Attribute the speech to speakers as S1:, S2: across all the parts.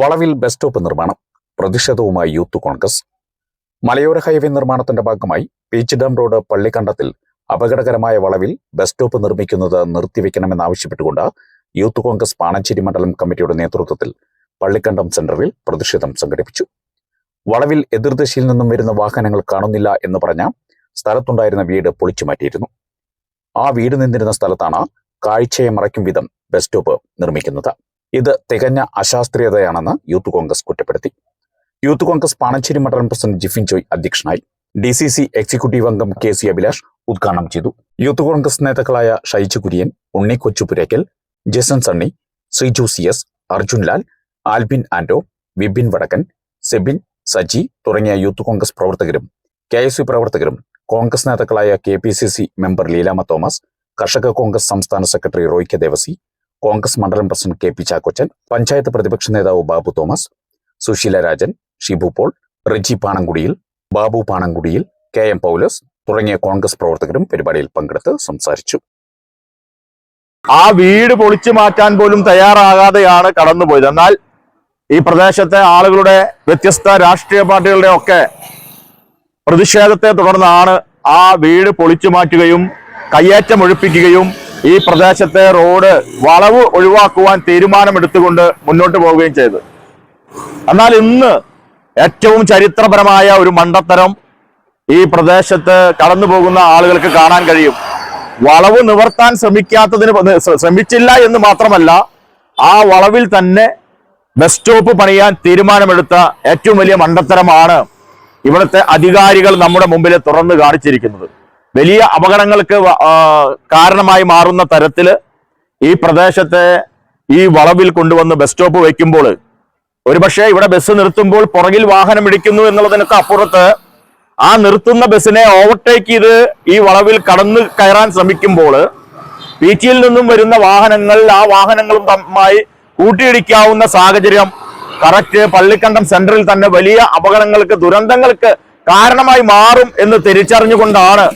S1: വളവിൽ bus stop നിർമ്മാണം പ്രതിഷേധവുമായി യൂത്ത് കോൺഗ്രസ്. മലയോര ഹൈവേ നിർമ്മാണത്തിന്റെ ഭാഗമായി പീച്ച് ഡാം റോഡ് പള്ളിക്കണ്ടത്തിൽ അപകടകരമായ വളവിൽ ബസ് സ്റ്റോപ്പ് നിർമ്മിക്കുന്നത് നിർത്തിവെക്കണമെന്നാവശ്യപ്പെട്ടുകൊണ്ട് യൂത്ത് കോൺഗ്രസ് പാണഞ്ചേരി മണ്ഡലം കമ്മിറ്റിയുടെ നേതൃത്വത്തിൽ പള്ളിക്കണ്ടം സെന്ററിൽ പ്രതിഷേധം സംഘടിപ്പിച്ചു. വളവിൽ എതിർദിശയിൽ നിന്നും വരുന്ന വാഹനങ്ങൾ കാണുന്നില്ല എന്ന് പറഞ്ഞ സ്ഥലത്തുണ്ടായിരുന്ന വീട് പൊളിച്ചു മാറ്റിയിരുന്നു. ആ വീട് നിന്നിരുന്ന സ്ഥലത്താണ് കാഴ്ചയെ മറയ്ക്കും വിധം ബസ് സ്റ്റോപ്പ് നിർമ്മിക്കുന്നത്. ഇത് തികഞ്ഞ അശാസ്ത്രീയതയാണെന്ന് യൂത്ത് കോൺഗ്രസ് കുറ്റപ്പെടുത്തി. യൂത്ത് കോൺഗ്രസ് പാണച്ചേരി മണ്ഡലം പ്രസിഡന്റ് ജിഫിൻ ജോയ് അധ്യക്ഷനായി. ഡി സി സി എക്സിക്യൂട്ടീവ് അംഗം കെ സി അഭിലാഷ് ഉദ്ഘാടനം ചെയ്തു. യൂത്ത് കോൺഗ്രസ് നേതാക്കളായ ഷൈജു കുര്യൻ ഉണ്ണി കൊച്ചുപുരയ്ക്കൽ ജസൻ സണ്ണി ശ്രീജു സി എസ് അർജുൻ ലാൽ ആൽബിൻ ആൻഡോ വിപിൻ വടക്കൻ സെബിൻ സജി തുടങ്ങിയ യൂത്ത് കോൺഗ്രസ് പ്രവർത്തകരും കെ എസ് യു പ്രവർത്തകരും കോൺഗ്രസ് നേതാക്കളായ K P C C member Leelama Thomas Karshaka Congress സംസ്ഥാന സെക്രട്ടറി റോയ്ക്കെ ദേവസി കോൺഗ്രസ് മണ്ഡലം president K P Chackochan panchayat പ്രതിപക്ഷ നേതാവ് ബാബു തോമസ് സുശീല രാജൻ ഷിബു പോൾ റിജി പാണങ്കുടിയിൽ ബാബു പാണങ്കുടിയിൽ കെ എം പൗലസ് തുടങ്ങിയ കോൺഗ്രസ് പ്രവർത്തകരും പരിപാടിയിൽ പങ്കെടുത്ത് സംസാരിച്ചു.
S2: ആ വീട് പൊളിച്ചു മാറ്റാൻ പോലും തയ്യാറാകാതെയാണ് കടന്നുപോയത്. എന്നാൽ ഈ പ്രദേശത്തെ ആളുകളുടെ വ്യത്യസ്ത രാഷ്ട്രീയ പാർട്ടികളുടെ ഒക്കെ പ്രതിഷേധത്തെ തുടർന്നാണ് ആ വീട് പൊളിച്ചു മാറ്റുകയും കയ്യേറ്റം ഒഴിപ്പിക്കുകയും ഈ പ്രദേശത്തെ റോഡ് വളവ് ഒഴിവാക്കുവാൻ തീരുമാനമെടുത്തുകൊണ്ട് മുന്നോട്ട് പോവുകയും ചെയ്തു. എന്നാൽ ഇന്ന് ഏറ്റവും ചരിത്രപരമായ ഒരു മണ്ടത്തരം ഈ പ്രദേശത്ത് കടന്നു പോകുന്ന ആളുകൾക്ക് കാണാൻ കഴിയും. വളവ് നിവർത്താൻ ശ്രമിക്കാത്തതിന് ശ്രമിച്ചില്ല എന്ന് മാത്രമല്ല ആ വളവിൽ തന്നെ ബസ് സ്റ്റോപ്പ് പണിയാൻ തീരുമാനമെടുത്ത ഏറ്റവും വലിയ മണ്ടത്തരമാണ് ഇവിടുത്തെ അധികാരികൾ നമ്മുടെ മുമ്പിൽ തുറന്നു കാണിച്ചിരിക്കുന്നത്. വലിയ അപകടങ്ങൾക്ക് കാരണമായി മാറുന്ന തരത്തിൽ ഈ പ്രദേശത്തെ ഈ വളവിൽ കൊണ്ടുവന്ന് ബസ് സ്റ്റോപ്പ് വയ്ക്കുമ്പോൾ ഒരുപക്ഷെ ഇവിടെ ബസ് നിർത്തുമ്പോൾ പുറകിൽ വാഹനം ഇടിക്കുന്നു എന്നുള്ളതിനൊക്കെ അപ്പുറത്ത് ആ നിർത്തുന്ന ബസ്സിനെ ഓവർടേക്ക് ചെയ്ത് ഈ വളവിൽ കടന്നു കയറാൻ ശ്രമിക്കുമ്പോൾ പി ടിയിൽ നിന്നും വരുന്ന വാഹനങ്ങൾ ആ വാഹനങ്ങളും തമ്മായി കൂട്ടിയിടിക്കാവുന്ന സാഹചര്യം കറക്റ്റ് പള്ളിക്കണ്ടം സെന്ററിൽ തന്നെ വലിയ അപകടങ്ങൾക്ക് ദുരന്തങ്ങൾക്ക് കാരണമായി മാറും എന്ന് തിരിച്ചറിഞ്ഞുകൊണ്ടാണ്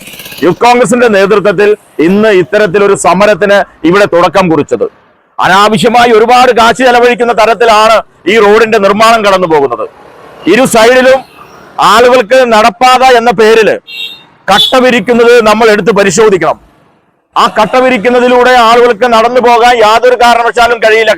S2: യൂത്ത് കോൺഗ്രസിന്റെ നേതൃത്വത്തിൽ ഇന്ന് ഇത്തരത്തിലൊരു സമരത്തിന് ഇവിടെ തുടക്കം കുറിച്ചത്. അനാവശ്യമായി ഒരുപാട് കാശ് ചെലവഴിക്കുന്ന തരത്തിലാണ് ഈ റോഡിന്റെ നിർമ്മാണം കടന്നു പോകുന്നത്. ഇരു സൈഡിലും ആളുകൾക്ക് നടപ്പാത എന്ന പേരിൽ കട്ട വിരിക്കുന്നത് നമ്മൾ എടുത്ത് പരിശോധിക്കണം. ആ കട്ട വിരിക്കുന്നതിലൂടെ ആളുകൾക്ക് നടന്നു പോകാൻ യാതൊരു കാരണവശാലും കഴിയില്ല.